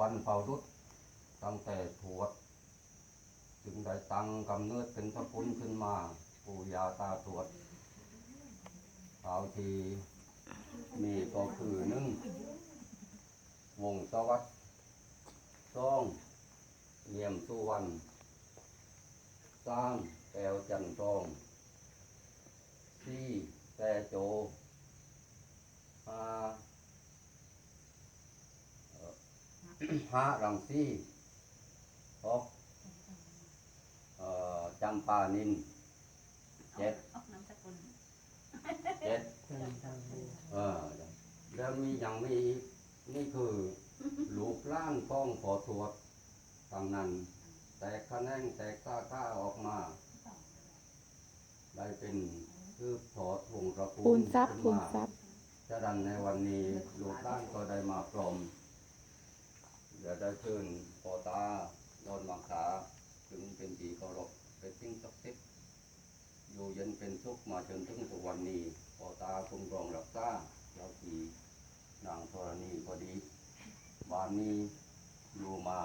บรรเผารุษตั้งแต่ถวด จึงได้ตั้งกำเนิดเป็นสกุลขึ้นมาปู่ยาตาทวดข่าทีมีก็คือหนึ่งวงสวัสดิ์สองเนียมสุวรรณสามแก้วจันทองสี่แต่โจห้าเอ่อ ห้ารังสีหกเอ่อจำปานินเจ็ดออกน้ำสกุลเจ็ดเออแล้วมีอย่างมีอีกนี่คือลูกล่างก้องขอตรวจทางนั้น แตกคะแนนแตกตาข้าออกมา ได้เป็นคือถอดวงตระกูคูลณทรัพย์ขึ้นคูณมาทรัพย์ฉะนั้นในวันนี้ลูกล่างก็ได้มาปลอม เดี๋ยวได้เชิญปอตาโดนบังขา ถึงเป็นดีก็รบเป็นติ้งสักเซ็กอยู่เย็นเป็นสุขมาจนถึงทุกวันนี้ปอตาคุ้มครองรักษาเจ้าทีนางธรณีพอดี บานนี้